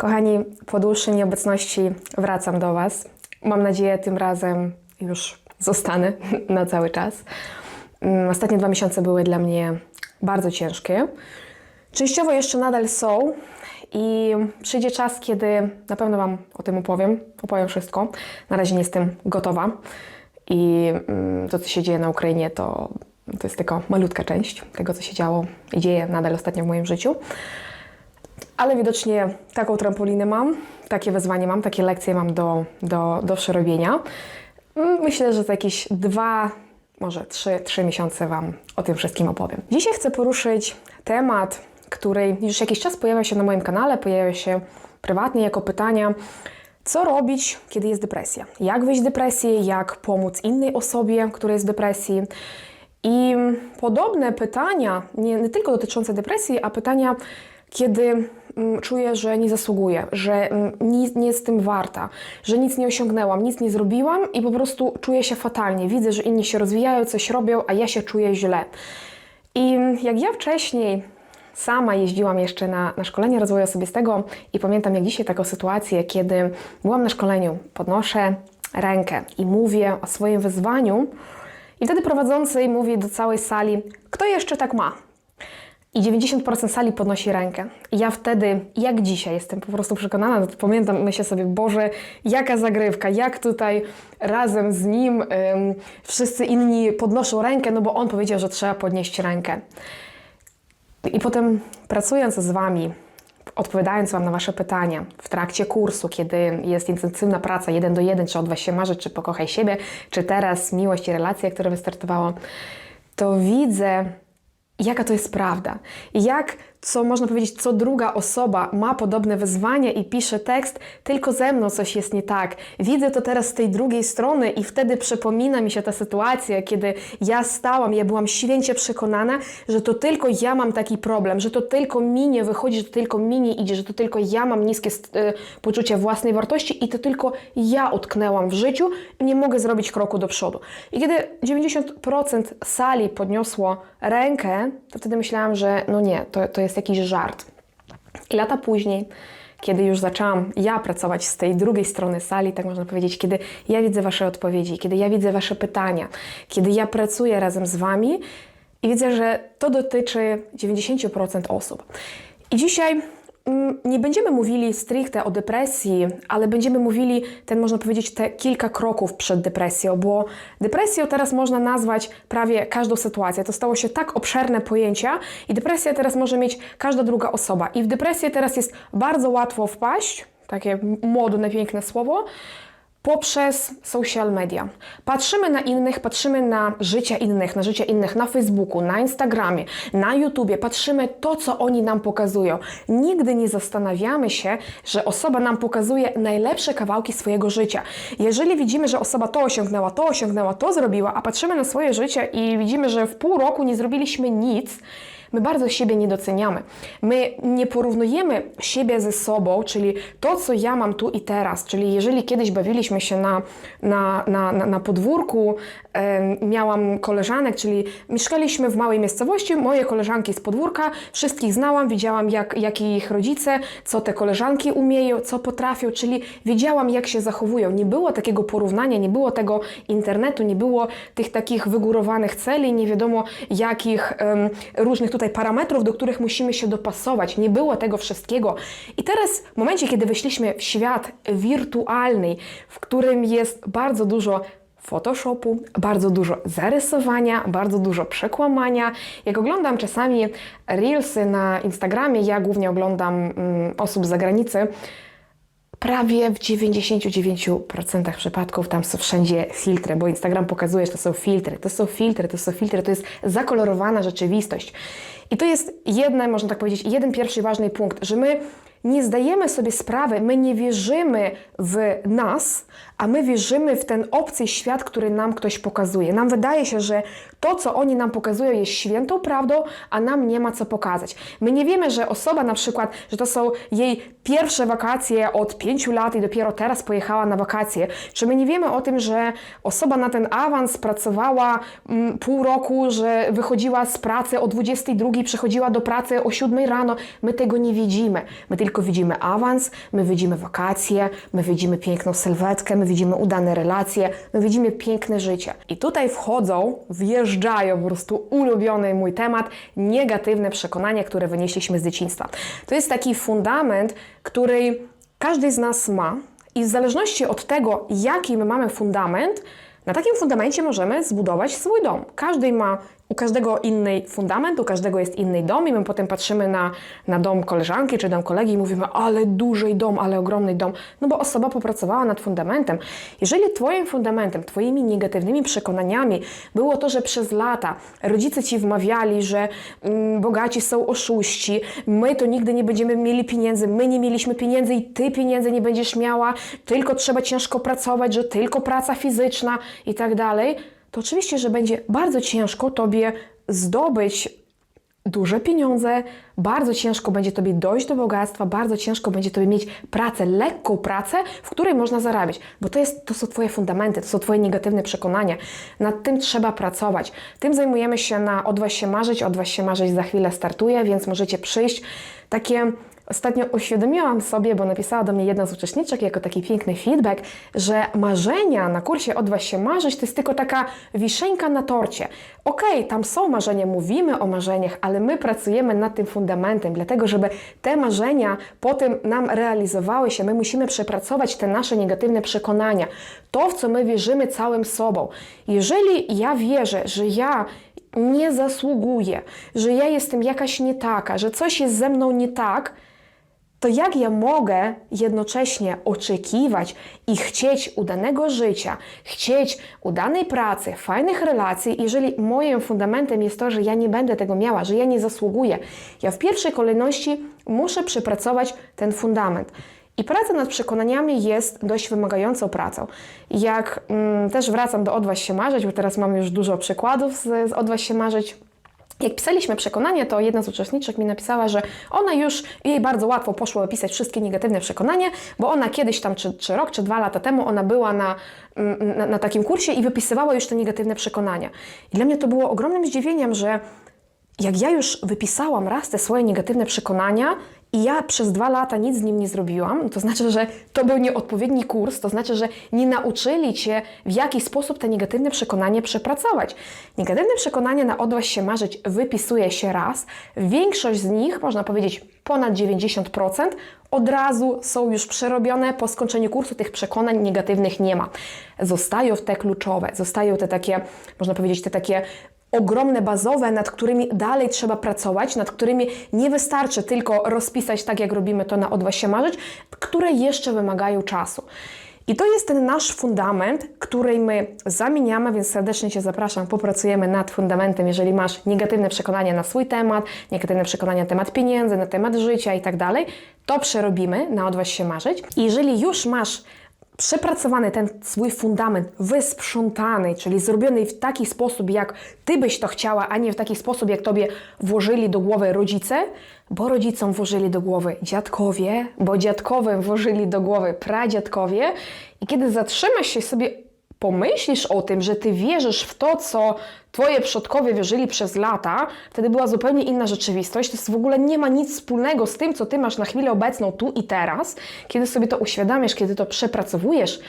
Kochani, po dłuższej nieobecności wracam do Was. Mam nadzieję, tym razem już zostanę na cały czas. Mm, Ostatnie dwa miesiące były dla mnie bardzo ciężkie. Częściowo jeszcze nadal są i przyjdzie czas, kiedy na pewno Wam o tym opowiem. Opowiem wszystko. Na razie nie jestem gotowa i mm, to, co się dzieje na Ukrainie, to, to jest tylko malutka część tego, co się działo i dzieje nadal ostatnio w moim życiu. Ale widocznie taką trampolinę mam, takie wyzwanie mam, takie lekcje mam do, do, do przerobienia. Mm, Myślę, że za jakieś dwa, może trzy, trzy miesiące Wam o tym wszystkim opowiem. Dzisiaj chcę poruszyć temat, który już jakiś czas pojawia się na moim kanale, pojawia się prywatnie jako pytania. Co robić, kiedy jest depresja? Jak wyjść z depresji? Jak pomóc innej osobie, która jest w depresji? I podobne pytania, nie, nie tylko dotyczące depresji, a pytania, kiedy czuję, że nie zasługuję, że mm, nic nie jestem warta, że nic nie osiągnęłam, nic nie zrobiłam i po prostu czuję się fatalnie. Widzę, że inni się rozwijają, coś robią, a ja się czuję źle. I jak ja wcześniej sama jeździłam jeszcze na, na szkolenie rozwoju osobistego i pamiętam jak dzisiaj taką sytuację, kiedy byłam na szkoleniu, podnoszę rękę i mówię o swoim wyzwaniu i wtedy prowadzący mówi do całej sali, kto jeszcze tak ma? I 90% sali podnosi rękę. I ja wtedy, jak dzisiaj, jestem po prostu przekonana, pamiętam, myślę sobie, Boże, jaka zagrywka, jak tutaj razem z nim ym, wszyscy inni podnoszą rękę, no bo on powiedział, że trzeba podnieść rękę. I potem pracując z Wami, odpowiadając Wam na Wasze pytania w trakcie kursu, kiedy jest intensywna praca jeden do jeden, czy odważ się marzyć, czy pokochaj siebie, czy teraz miłość i relacja, która wystartowała, to widzę, jaka to jest prawda. I jak, co można powiedzieć, co druga osoba ma podobne wyzwania i pisze tekst, tylko ze mną coś jest nie tak. Widzę to teraz z tej drugiej strony i wtedy przypomina mi się ta sytuacja, kiedy ja stałam, ja byłam święcie przekonana, że to tylko ja mam taki problem, że to tylko mi nie wychodzi, że to tylko mi nie idzie, że to tylko ja mam niskie y, poczucie własnej wartości i to tylko ja utknęłam w życiu nie mogę zrobić kroku do przodu. I kiedy 90% sali podniosło rękę, to wtedy myślałam, że no nie, to, to jest jakiś żart. I lata później, kiedy już zaczęłam ja pracować z tej drugiej strony sali, tak można powiedzieć, kiedy ja widzę Wasze odpowiedzi, kiedy ja widzę Wasze pytania, kiedy ja pracuję razem z Wami i widzę, że to dotyczy 90% osób. I dzisiaj nie będziemy mówili stricte o depresji, ale będziemy mówili, ten można powiedzieć, te kilka kroków przed depresją, bo depresją teraz można nazwać prawie każdą sytuację. To stało się tak obszerne pojęcia i depresja teraz może mieć każda druga osoba. I w depresję teraz jest bardzo łatwo wpaść, takie modne, piękne słowo, poprzez social media. Patrzymy na innych, patrzymy na życie innych, na życie innych na Facebooku, na Instagramie, na YouTubie, patrzymy to, co oni nam pokazują. Nigdy nie zastanawiamy się, że osoba nam pokazuje najlepsze kawałki swojego życia. Jeżeli widzimy, że osoba to osiągnęła, to osiągnęła, to zrobiła, a patrzymy na swoje życie i widzimy, że w pół roku nie zrobiliśmy nic, My bardzo siebie nie doceniamy. My nie porównujemy siebie ze sobą, czyli to, co ja mam tu i teraz. Czyli jeżeli kiedyś bawiliśmy się na, na, na, na, na podwórku, em, miałam koleżanek, czyli mieszkaliśmy w małej miejscowości, moje koleżanki z podwórka, wszystkich znałam, wiedziałam, jak, jak ich rodzice, co te koleżanki umieją, co potrafią, czyli wiedziałam, jak się zachowują. Nie było takiego porównania, nie było tego internetu, nie było tych takich wygórowanych celi, nie wiadomo jakich różnych tutaj parametrów, do których musimy się dopasować. Nie było tego wszystkiego. I teraz, w momencie, kiedy wyszliśmy w świat wirtualny, w którym jest bardzo dużo Photoshopu, bardzo dużo zarysowania, bardzo dużo przekłamania. Jak oglądam czasami reelsy na Instagramie, ja głównie oglądam mm, osób z zagranicy, prawie w 99% przypadków tam są wszędzie filtry, bo Instagram pokazuje, że to są filtry, to są filtry, to są filtry, to jest zakolorowana rzeczywistość. I to jest jeden, można tak powiedzieć, jeden pierwszy ważny punkt, że my nie zdajemy sobie sprawy, my nie wierzymy w nas, a my wierzymy w ten obcy świat, który nam ktoś pokazuje. Nam wydaje się, że To, co oni nam pokazują, jest świętą prawdą, a nam nie ma co pokazać. My nie wiemy, że osoba na przykład, że to są jej pierwsze wakacje od pięciu lat i dopiero teraz pojechała na wakacje. Czy my nie wiemy o tym, że osoba na ten awans pracowała mm, pół roku, że wychodziła z pracy o 22, przychodziła do pracy o 7 rano. My tego nie widzimy. My tylko widzimy awans, my widzimy wakacje, my widzimy piękną sylwetkę, my widzimy udane relacje, my widzimy piękne życie. I tutaj wchodzą, wjeżdżają po prostu ulubiony mój temat, negatywne przekonania, które wynieśliśmy z dzieciństwa. To jest taki fundament, który każdy z nas ma i w zależności od tego, jaki my mamy fundament, na takim fundamencie możemy zbudować swój dom. Każdy ma, u każdego inny fundament, u każdego jest inny dom i my potem patrzymy na, na dom koleżanki czy dom kolegi i mówimy, ale duży dom, ale ogromny dom, no bo osoba popracowała nad fundamentem. Jeżeli twoim fundamentem, twoimi negatywnymi przekonaniami było to, że przez lata rodzice ci wmawiali, że mm, bogaci są oszuści, my to nigdy nie będziemy mieli pieniędzy, my nie mieliśmy pieniędzy i ty pieniędzy nie będziesz miała, tylko trzeba ciężko pracować, że tylko praca fizyczna i tak dalej, to oczywiście, że będzie bardzo ciężko tobie zdobyć duże pieniądze, bardzo ciężko będzie Tobie dojść do bogactwa, bardzo ciężko będzie Tobie mieć pracę, lekką pracę, w której można zarabiać, bo to, jest, to są Twoje fundamenty, to są Twoje negatywne przekonania. Nad tym trzeba pracować. Tym zajmujemy się na Odważ się marzyć. Odważ się marzyć za chwilę startuje, więc możecie przyjść. Takie Ostatnio uświadomiłam sobie, bo napisała do mnie jedna z uczestniczek jako taki piękny feedback, że marzenia na kursie Odważ się marzyć to jest tylko taka wiszeńka na torcie. Okej, okay, tam są marzenia, mówimy o marzeniach, ale my pracujemy nad tym fundamentem, dlatego żeby te marzenia potem nam realizowały się, my musimy przepracować te nasze negatywne przekonania, to w co my wierzymy całym sobą. Jeżeli ja wierzę, że ja nie zasługuję, że ja jestem jakaś nie taka, że coś jest ze mną nie tak, to jak ja mogę jednocześnie oczekiwać i chcieć udanego życia, chcieć udanej pracy, fajnych relacji, jeżeli moim fundamentem jest to, że ja nie będę tego miała, że ja nie zasługuję? Ja w pierwszej kolejności muszę przepracować ten fundament. I praca nad przekonaniami jest dość wymagającą pracą. Jak mm, też wracam do Odważ się marzyć, bo teraz mam już dużo przykładów z, z Odważ się marzyć, jak pisaliśmy przekonanie, to jedna z uczestniczek mi napisała, że ona już, jej bardzo łatwo poszło opisać wszystkie negatywne przekonania, bo ona kiedyś tam, czy, czy rok, czy dwa lata temu, ona była na, mm, na, na takim kursie i wypisywała już te negatywne przekonania. I dla mnie to było ogromnym zdziwieniem, że jak ja już wypisałam raz te swoje negatywne przekonania i ja przez dwa lata nic z nim nie zrobiłam, to znaczy, że to był nieodpowiedni kurs, to znaczy, że nie nauczyli Cię, w jaki sposób te negatywne przekonanie przepracować. Negatywne przekonania na odważ się marzyć wypisuje się raz. Większość z nich, można powiedzieć ponad 90%, od razu są już przerobione. Po skończeniu kursu tych przekonań negatywnych nie ma. Zostają te kluczowe, zostają te takie, można powiedzieć, te takie ogromne, bazowe, nad którymi dalej trzeba pracować, nad którymi nie wystarczy tylko rozpisać tak, jak robimy to na Odważ się marzyć, które jeszcze wymagają czasu. I to jest ten nasz fundament, który my zamieniamy, więc serdecznie Cię zapraszam, popracujemy nad fundamentem, jeżeli masz negatywne przekonania na swój temat, negatywne przekonania na temat pieniędzy, na temat życia i tak dalej, to przerobimy na Odważ się marzyć. I jeżeli już masz przepracowany ten swój fundament, wysprzątany, czyli zrobiony w taki sposób, jak ty byś to chciała, a nie w taki sposób, jak tobie włożyli do głowy rodzice, bo rodzicom włożyli do głowy dziadkowie, bo dziadkowie włożyli do głowy pradziadkowie. I kiedy zatrzymasz się sobie pomyślisz o tym, że ty wierzysz w to, co twoje przodkowie wierzyli przez lata, wtedy była zupełnie inna rzeczywistość. To jest w ogóle nie ma nic wspólnego z tym, co ty masz na chwilę obecną tu i teraz. Kiedy sobie to uświadamiasz, kiedy to przepracowujesz,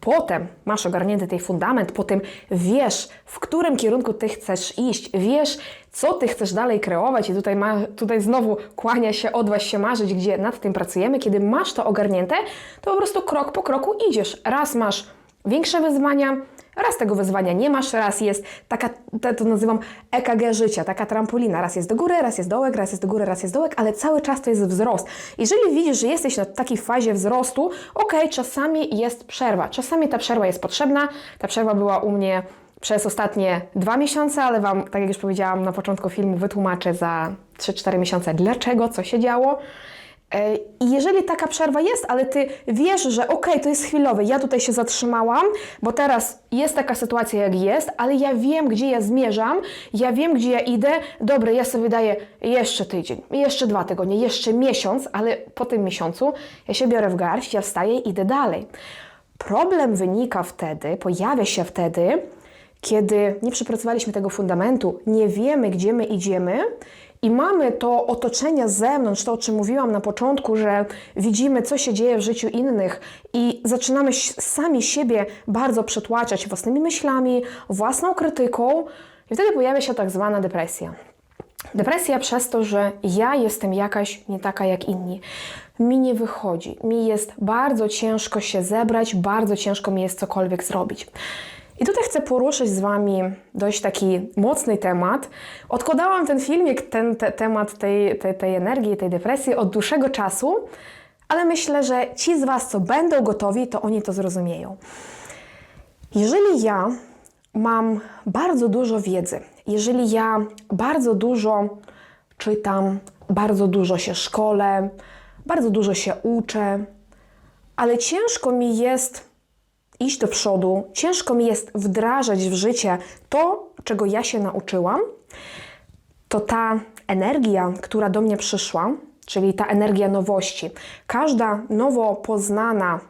potem masz ogarnięty ten fundament, potem wiesz, w którym kierunku ty chcesz iść, wiesz, co ty chcesz dalej kreować i tutaj, ma, tutaj znowu kłania się, odważ się marzyć, gdzie nad tym pracujemy. Kiedy masz to ogarnięte, to po prostu krok po kroku idziesz. Raz masz większe wyzwania, raz tego wyzwania nie masz, raz jest taka, to nazywam EKG życia, taka trampolina, raz jest do góry, raz jest dołek, raz jest do góry, raz jest dołek, ale cały czas to jest wzrost. Jeżeli widzisz, że jesteś na takiej fazie wzrostu, ok, czasami jest przerwa, czasami ta przerwa jest potrzebna, ta przerwa była u mnie przez ostatnie dwa miesiące, ale Wam, tak jak już powiedziałam na początku filmu, wytłumaczę za 3-4 miesiące dlaczego, co się działo. E, I jeżeli taka przerwa jest, ale ty wiesz, że okej, to jest chwilowe, ja tutaj się zatrzymałam, bo teraz jest taka sytuacja, jak jest, ale ja wiem, gdzie ja zmierzam, ja wiem, gdzie ja idę. Dobra, ja sobie daję jeszcze tydzień, jeszcze dwa tygodnie, jeszcze miesiąc, ale po tym miesiącu ja się biorę w garść, ja wstaję i idę dalej. Problem wynika wtedy, pojawia się wtedy, kiedy nie przepracowaliśmy tego fundamentu, nie wiemy, gdzie my idziemy i mamy to otoczenie z zewnątrz, to o czym mówiłam na początku, że widzimy, co się dzieje w życiu innych i zaczynamy sami siebie bardzo przetłaczać własnymi myślami, własną krytyką, i wtedy pojawia się tak zwana depresja. Depresja przez to, że ja jestem jakaś nie taka jak inni. Mi nie wychodzi, mi jest bardzo ciężko się zebrać, bardzo ciężko mi jest cokolwiek zrobić. I tutaj chcę poruszyć z Wami dość taki mocny temat. Odkładałam ten filmik, ten te, temat tej, tej, tej energii, tej depresji od dłuższego czasu, ale myślę, że ci z Was, co będą gotowi, to oni to zrozumieją. Jeżeli ja mam bardzo dużo wiedzy, jeżeli ja bardzo dużo czytam, bardzo dużo się szkolę, bardzo dużo się uczę, ale ciężko mi jest iść do przodu, ciężko mi jest wdrażać w życie to, czego ja się nauczyłam, to ta energia, która do mnie przyszła, czyli ta energia nowości, każda nowo poznana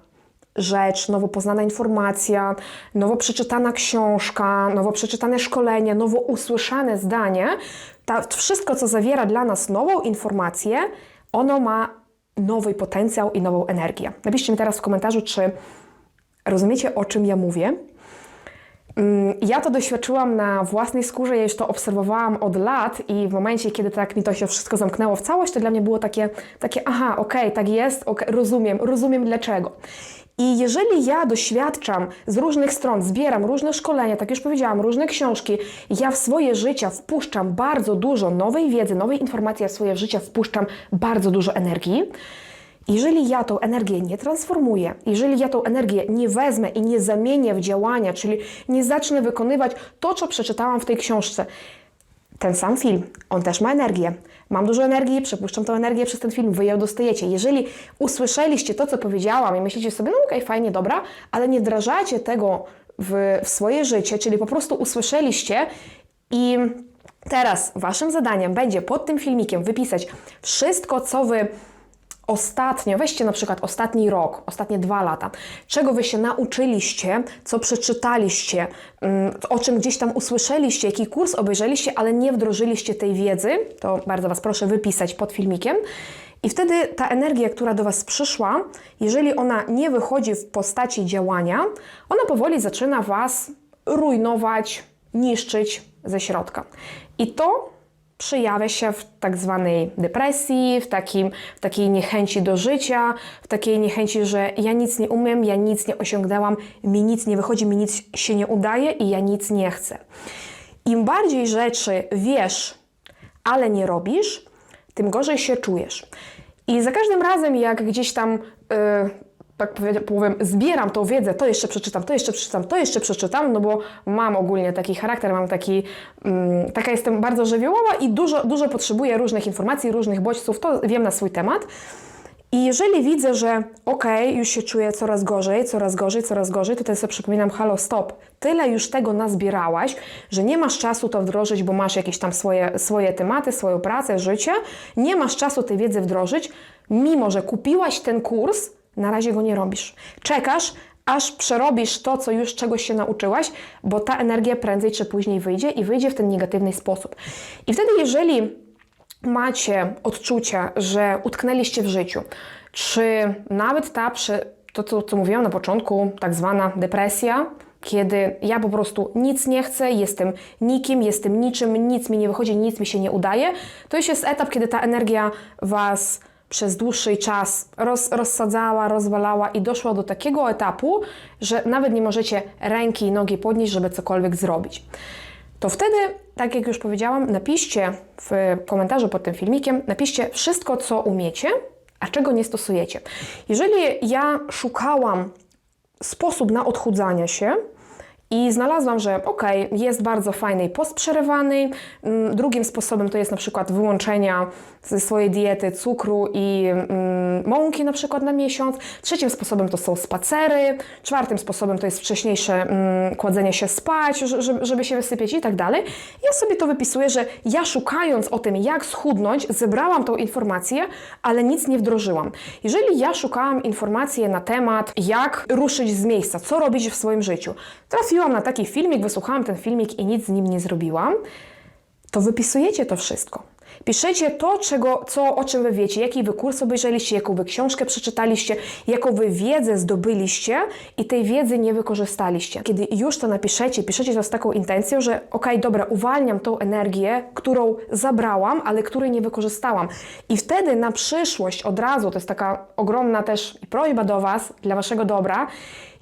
rzecz, nowo poznana informacja, nowo przeczytana książka, nowo przeczytane szkolenie, nowo usłyszane zdanie, ta, wszystko, co zawiera dla nas nową informację, ono ma nowy potencjał i nową energię. Napiszcie mi teraz w komentarzu, czy rozumiecie, o czym ja mówię. Mm, Ja to doświadczyłam na własnej skórze, ja już to obserwowałam od lat i w momencie, kiedy tak mi to się wszystko zamknęło w całość, to dla mnie było takie, takie aha, okej, tak jest, okej, rozumiem, rozumiem dlaczego. I jeżeli ja doświadczam z różnych stron, zbieram różne szkolenia, tak już powiedziałam, różne książki, ja w swoje życie wpuszczam bardzo dużo nowej wiedzy, nowej informacji, ja w swoje życie wpuszczam bardzo dużo energii, jeżeli ja tą energię nie transformuję, jeżeli ja tą energię nie wezmę i nie zamienię w działania, czyli nie zacznę wykonywać to, co przeczytałam w tej książce, ten sam film, on też ma energię. Mam dużo energii, przepuszczam tą energię przez ten film, wy ją dostajecie. Jeżeli usłyszeliście to, co powiedziałam i myślicie sobie, no okej, fajnie, dobra, ale nie wdrażacie tego w, w swoje życie, czyli po prostu usłyszeliście i teraz waszym zadaniem będzie pod tym filmikiem wypisać wszystko, co wy ostatnio, weźcie na przykład ostatni rok, ostatnie dwa lata, czego wy się nauczyliście, co przeczytaliście, mm, o czym gdzieś tam usłyszeliście, jaki kurs obejrzeliście, ale nie wdrożyliście tej wiedzy, to bardzo Was proszę wypisać pod filmikiem. I wtedy ta energia, która do Was przyszła, jeżeli ona nie wychodzi w postaci działania, ona powoli zaczyna Was rujnować, niszczyć ze środka. I to przejawia się w tak zwanej depresji, w, takim, w takiej niechęci do życia, w takiej niechęci, że ja nic nie umiem, ja nic nie osiągnęłam, mi nic nie wychodzi, mi nic się nie udaje i ja nic nie chcę. Im bardziej rzeczy wiesz, ale nie robisz, tym gorzej się czujesz. I za każdym razem, jak gdzieś tam, yy, tak powie- powiem, zbieram tą wiedzę, to jeszcze przeczytam, to jeszcze przeczytam, to jeszcze przeczytam, no bo mam ogólnie taki charakter, mam taki, mm, taka jestem bardzo żywiołowa i dużo, dużo potrzebuję różnych informacji, różnych bodźców, to wiem na swój temat. I jeżeli widzę, że okej, już się czuję coraz gorzej, coraz gorzej, coraz gorzej, to wtedy sobie przypominam, halo, stop, tyle już tego nazbierałaś, że nie masz czasu to wdrożyć, bo masz jakieś tam swoje, swoje tematy, swoją pracę, życie, nie masz czasu tej wiedzy wdrożyć, mimo że kupiłaś ten kurs, na razie go nie robisz. Czekasz, aż przerobisz to, co już czegoś się nauczyłaś, bo ta energia prędzej czy później wyjdzie i wyjdzie w ten negatywny sposób. I wtedy, jeżeli macie odczucie, że utknęliście w życiu, czy nawet ta, to co, co mówiłam na początku, tak zwana depresja, kiedy ja po prostu nic nie chcę, jestem nikim, jestem niczym, nic mi nie wychodzi, nic mi się nie udaje, to już jest etap, kiedy ta energia Was przez dłuższy czas roz, rozsadzała, rozwalała i doszła do takiego etapu, że nawet nie możecie ręki i nogi podnieść, żeby cokolwiek zrobić to wtedy, tak jak już powiedziałam, napiszcie w komentarzu pod tym filmikiem, napiszcie wszystko, co umiecie, a czego nie stosujecie. Jeżeli ja szukałam sposób na odchudzanie się I znalazłam, że okej, jest bardzo fajny i postprzerywany. Mm, Drugim sposobem to jest na przykład wyłączenia ze swojej diety cukru i mm, mąki na przykład na miesiąc. Trzecim sposobem to są spacery. Czwartym sposobem to jest wcześniejsze mm, kładzenie się spać, żeby, się wysypiać i tak dalej. Ja sobie to wypisuję, że ja szukając o tym, jak schudnąć, zebrałam tą informację, ale nic nie wdrożyłam. Jeżeli ja szukałam informacji na temat, jak ruszyć z miejsca, co robić w swoim życiu, trafiłam na taki filmik, wysłuchałam ten filmik i nic z nim nie zrobiłam, to wypisujecie to wszystko. Piszecie to, czego, co, o czym wy wiecie, jaki wy kurs obejrzeliście, jaką wy książkę przeczytaliście, jaką wy wiedzę zdobyliście i tej wiedzy nie wykorzystaliście. Kiedy już to napiszecie, piszecie to z taką intencją, że okej, dobra, uwalniam tą energię, którą zabrałam, ale której nie wykorzystałam. I wtedy na przyszłość od razu, to jest taka ogromna też prośba do was, dla waszego dobra,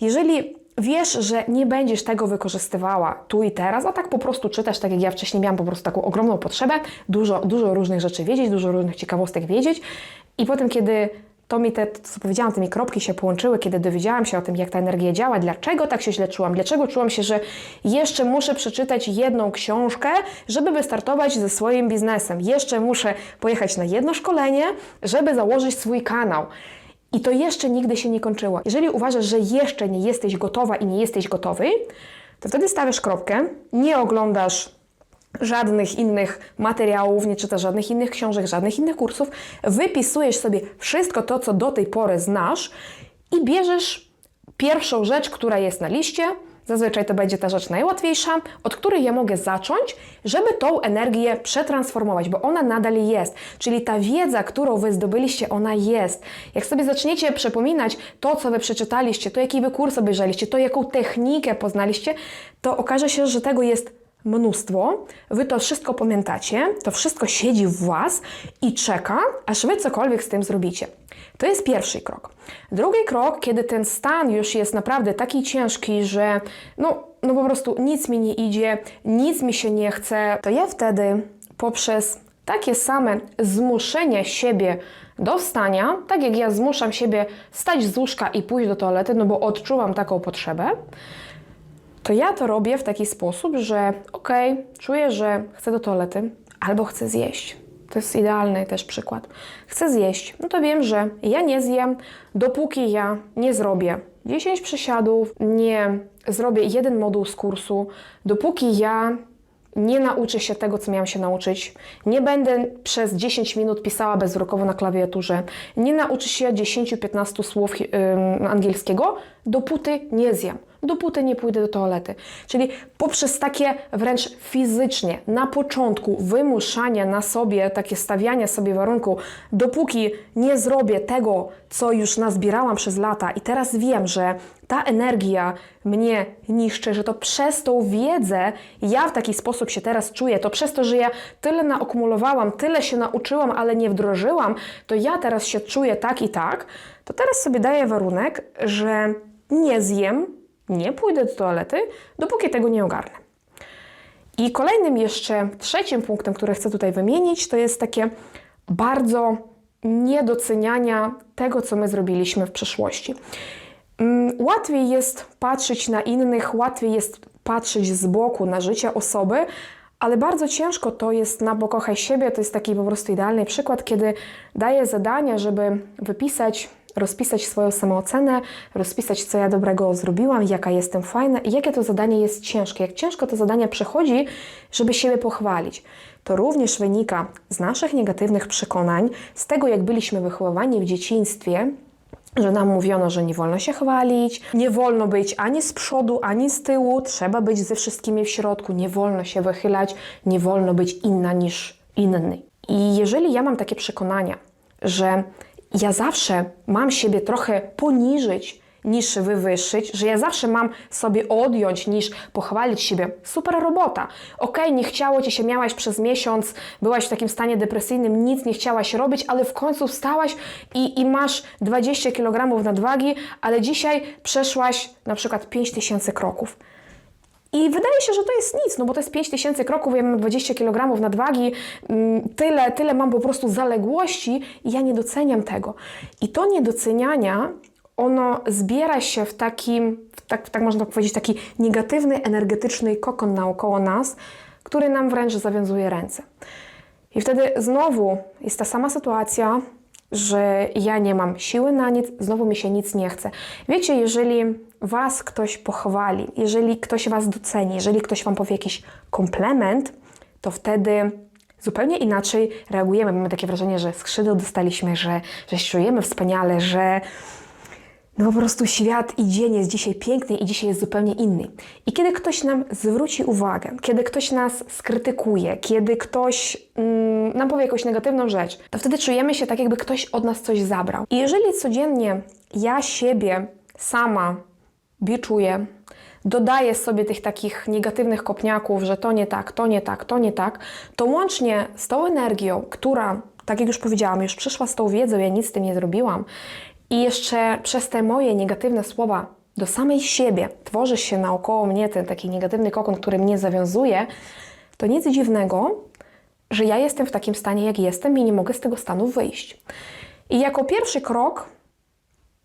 jeżeli wiesz, że nie będziesz tego wykorzystywała tu i teraz, a tak po prostu czytasz, tak jak ja wcześniej miałam po prostu taką ogromną potrzebę, dużo, dużo różnych rzeczy wiedzieć, dużo różnych ciekawostek wiedzieć i potem, kiedy to mi te, to co powiedziałam, te mi kropki się połączyły, kiedy dowiedziałam się o tym, jak ta energia działa, dlaczego tak się źle czułam, dlaczego czułam się, że jeszcze muszę przeczytać jedną książkę, żeby wystartować ze swoim biznesem. Jeszcze muszę pojechać na jedno szkolenie, żeby założyć swój kanał. I to jeszcze nigdy się nie kończyło. Jeżeli uważasz, że jeszcze nie jesteś gotowa i nie jesteś gotowy, to wtedy stawiasz kropkę, nie oglądasz żadnych innych materiałów, nie czytasz żadnych innych książek, żadnych innych kursów, wypisujesz sobie wszystko to, co do tej pory znasz i bierzesz pierwszą rzecz, która jest na liście. Zazwyczaj to będzie ta rzecz najłatwiejsza, od której ja mogę zacząć, żeby tą energię przetransformować, bo ona nadal jest. Czyli ta wiedza, którą wy zdobyliście, ona jest. Jak sobie zaczniecie przypominać to, co wy przeczytaliście, to jaki wy kurs obejrzeliście, to jaką technikę poznaliście, to okaże się, że tego jest mnóstwo. Wy to wszystko pamiętacie, to wszystko siedzi w was i czeka, aż wy cokolwiek z tym zrobicie. To jest pierwszy krok. Drugi krok, kiedy ten stan już jest naprawdę taki ciężki, że no, no po prostu nic mi nie idzie, nic mi się nie chce, to ja wtedy poprzez takie same zmuszenie siebie do wstania, tak jak ja zmuszam siebie stać z łóżka i pójść do toalety, no bo odczuwam taką potrzebę, to ja to robię w taki sposób, że okej, czuję, że chcę do toalety albo chcę zjeść. To jest idealny też przykład. Chcę zjeść, no to wiem, że ja nie zjem, dopóki ja nie zrobię 10 przysiadów, nie zrobię jeden moduł z kursu, dopóki ja nie nauczę się tego, co miałam się nauczyć, nie będę przez 10 minut pisała bezwzrokowo na klawiaturze, nie nauczę się 10-15 słów ym, angielskiego, dopóty nie zjem dopóty nie pójdę do toalety. Czyli poprzez takie wręcz fizycznie, na początku wymuszania na sobie, takie stawianie sobie warunku, dopóki nie zrobię tego, co już nazbierałam przez lata i teraz wiem, że ta energia mnie niszczy, że to przez tą wiedzę ja w taki sposób się teraz czuję, to przez to, że ja tyle naakumulowałam, tyle się nauczyłam, ale nie wdrożyłam, to ja teraz się czuję tak i tak, to teraz sobie daję warunek, że nie zjem, nie pójdę do toalety, dopóki tego nie ogarnę. I kolejnym jeszcze trzecim punktem, który chcę tutaj wymienić, to jest takie bardzo niedoceniania tego, co my zrobiliśmy w przeszłości. Mm, Łatwiej jest patrzeć na innych, łatwiej jest patrzeć z boku na życie osoby, ale bardzo ciężko to jest na pokochaj siebie. To jest taki po prostu idealny przykład, kiedy daję zadanie, żeby wypisać rozpisać swoją samoocenę, rozpisać, co ja dobrego zrobiłam, jaka jestem fajna i jakie to zadanie jest ciężkie, jak ciężko to zadanie przechodzi, żeby siebie pochwalić. To również wynika z naszych negatywnych przekonań, z tego, jak byliśmy wychowywani w dzieciństwie, że nam mówiono, że nie wolno się chwalić, nie wolno być ani z przodu, ani z tyłu, trzeba być ze wszystkimi w środku, nie wolno się wychylać, nie wolno być inna niż inny. I jeżeli ja mam takie przekonania, że ja zawsze mam siebie trochę poniżyć niż wywyższyć, że ja zawsze mam sobie odjąć niż pochwalić siebie. Super robota. Okej, nie chciało ci się, miałaś przez miesiąc, byłaś w takim stanie depresyjnym, nic nie chciałaś robić, ale w końcu wstałaś i, i masz 20 kg nadwagi, ale dzisiaj przeszłaś na przykład 5000 kroków. I wydaje się, że to jest nic, no bo to jest 5000 kroków, ja mam 20 kg nadwagi, mm, tyle, tyle mam po prostu zaległości i ja nie doceniam tego. I to niedoceniania ono zbiera się w takim, w tak, tak można powiedzieć, taki negatywny, energetyczny kokon naokoło nas, który nam wręcz zawiązuje ręce. I wtedy znowu jest ta sama sytuacja, że ja nie mam siły na nic, znowu mi się nic nie chce. Wiecie, jeżeli was ktoś pochwali, jeżeli ktoś was doceni, jeżeli ktoś wam powie jakiś komplement, to wtedy zupełnie inaczej reagujemy. Mamy takie wrażenie, że skrzydeł dostaliśmy, że, że czujemy wspaniale, że no po prostu świat i dzień jest dzisiaj piękny i dzisiaj jest zupełnie inny. I kiedy ktoś nam zwróci uwagę, kiedy ktoś nas skrytykuje, kiedy ktoś mm, nam powie jakąś negatywną rzecz, to wtedy czujemy się tak, jakby ktoś od nas coś zabrał. I jeżeli codziennie ja siebie sama biczuję, dodaję sobie tych takich negatywnych kopniaków, że to nie tak, to nie tak, to nie tak, to łącznie z tą energią, która, tak jak już powiedziałam, już przyszła z tą wiedzą, ja nic z tym nie zrobiłam, i jeszcze przez te moje negatywne słowa do samej siebie tworzy się naokoło mnie ten taki negatywny kokon, który mnie zawiązuje, to nic dziwnego, że ja jestem w takim stanie, jak jestem i nie mogę z tego stanu wyjść. I jako pierwszy krok,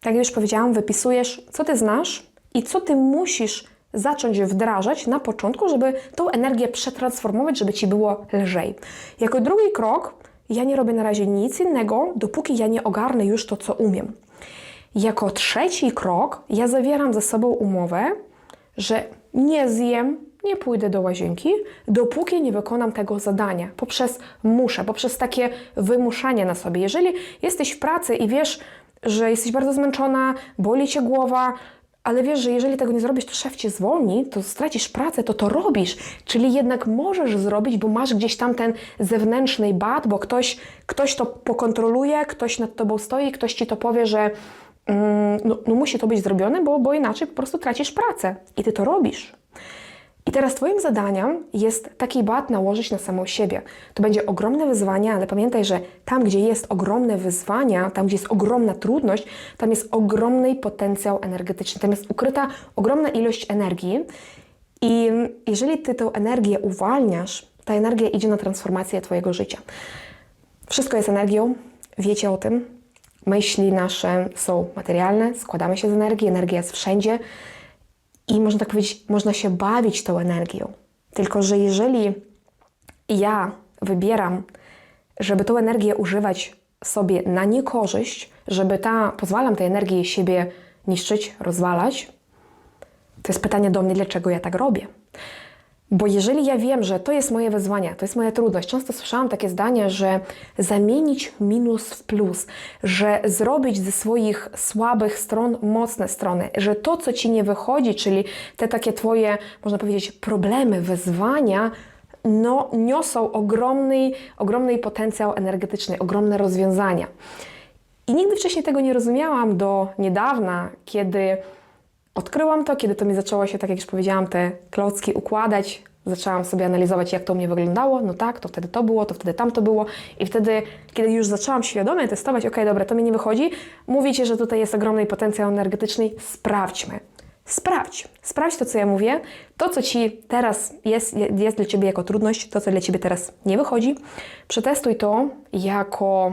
tak jak już powiedziałam, wypisujesz, co ty znasz i co ty musisz zacząć wdrażać na początku, żeby tą energię przetransformować, żeby ci było lżej. Jako drugi krok, ja nie robię na razie nic innego, dopóki ja nie ogarnę już to, co umiem. Jako trzeci krok, ja zawieram ze sobą umowę, że nie zjem, nie pójdę do łazienki, dopóki nie wykonam tego zadania. Poprzez muszę, poprzez takie wymuszanie na sobie. Jeżeli jesteś w pracy i wiesz, że jesteś bardzo zmęczona, boli cię głowa, ale wiesz, że jeżeli tego nie zrobisz, to szef cię zwolni, to stracisz pracę, to to robisz. Czyli jednak możesz zrobić, bo masz gdzieś tam ten zewnętrzny bat, bo ktoś, ktoś to pokontroluje, ktoś nad tobą stoi, ktoś ci to powie, że mm, no, no musi to być zrobione, bo, bo inaczej po prostu tracisz pracę. I ty to robisz. I teraz Twoim zadaniem jest taki bat nałożyć na samą siebie. To będzie ogromne wyzwanie, ale pamiętaj, że tam, gdzie jest ogromne wyzwania, tam, gdzie jest ogromna trudność, tam jest ogromny potencjał energetyczny, tam jest ukryta ogromna ilość energii. I jeżeli Ty tę energię uwalniasz, ta energia idzie na transformację Twojego życia. Wszystko jest energią, wiecie o tym. Myśli nasze są materialne, składamy się z energii, energia jest wszędzie. I można tak powiedzieć, można się bawić tą energią. Tylko, że jeżeli ja wybieram, żeby tą energię używać sobie na niekorzyść, żeby ta, pozwalam tej energii siebie niszczyć, rozwalać, to jest pytanie do mnie, dlaczego ja tak robię. Bo jeżeli ja wiem, że to jest moje wyzwanie, to jest moja trudność, często słyszałam takie zdanie, że zamienić minus w plus, że zrobić ze swoich słabych stron mocne strony, że to, co ci nie wychodzi, czyli te takie twoje, można powiedzieć, problemy, wyzwania, no, niosą ogromny, ogromny potencjał energetyczny, ogromne rozwiązania. I nigdy wcześniej tego nie rozumiałam do niedawna, kiedy Odkryłam to, kiedy to mi zaczęło się, tak jak już powiedziałam, te klocki układać. Zaczęłam sobie analizować, jak to u mnie wyglądało. No tak, to wtedy to było, to wtedy tamto było. I wtedy, kiedy już zaczęłam świadomie testować, ok, dobra, to mi nie wychodzi, mówicie, że tutaj jest ogromny potencjał energetyczny, sprawdźmy. Sprawdź. Sprawdź to, co ja mówię. To, co Ci teraz jest, jest dla Ciebie jako trudność, to, co dla Ciebie teraz nie wychodzi. Przetestuj to jako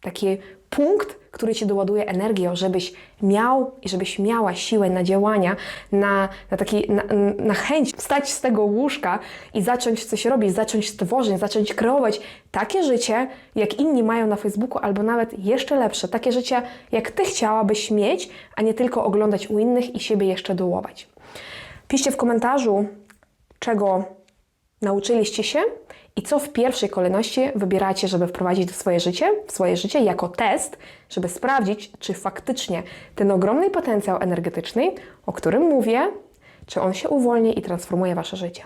taki punkt, który Ci doładuje energią, żebyś miał i żebyś miała siłę na działania, na, na, taki, na, na chęć wstać z tego łóżka i zacząć coś robić, zacząć tworzyć, zacząć kreować takie życie, jak inni mają na Facebooku, albo nawet jeszcze lepsze, takie życie, jak Ty chciałabyś mieć, a nie tylko oglądać u innych i siebie jeszcze dołować. Piszcie w komentarzu, czego nauczyliście się i co w pierwszej kolejności wybieracie, żeby wprowadzić w swoje życie, w swoje życie jako test, żeby sprawdzić, czy faktycznie ten ogromny potencjał energetyczny, o którym mówię, czy on się uwolni i transformuje wasze życie.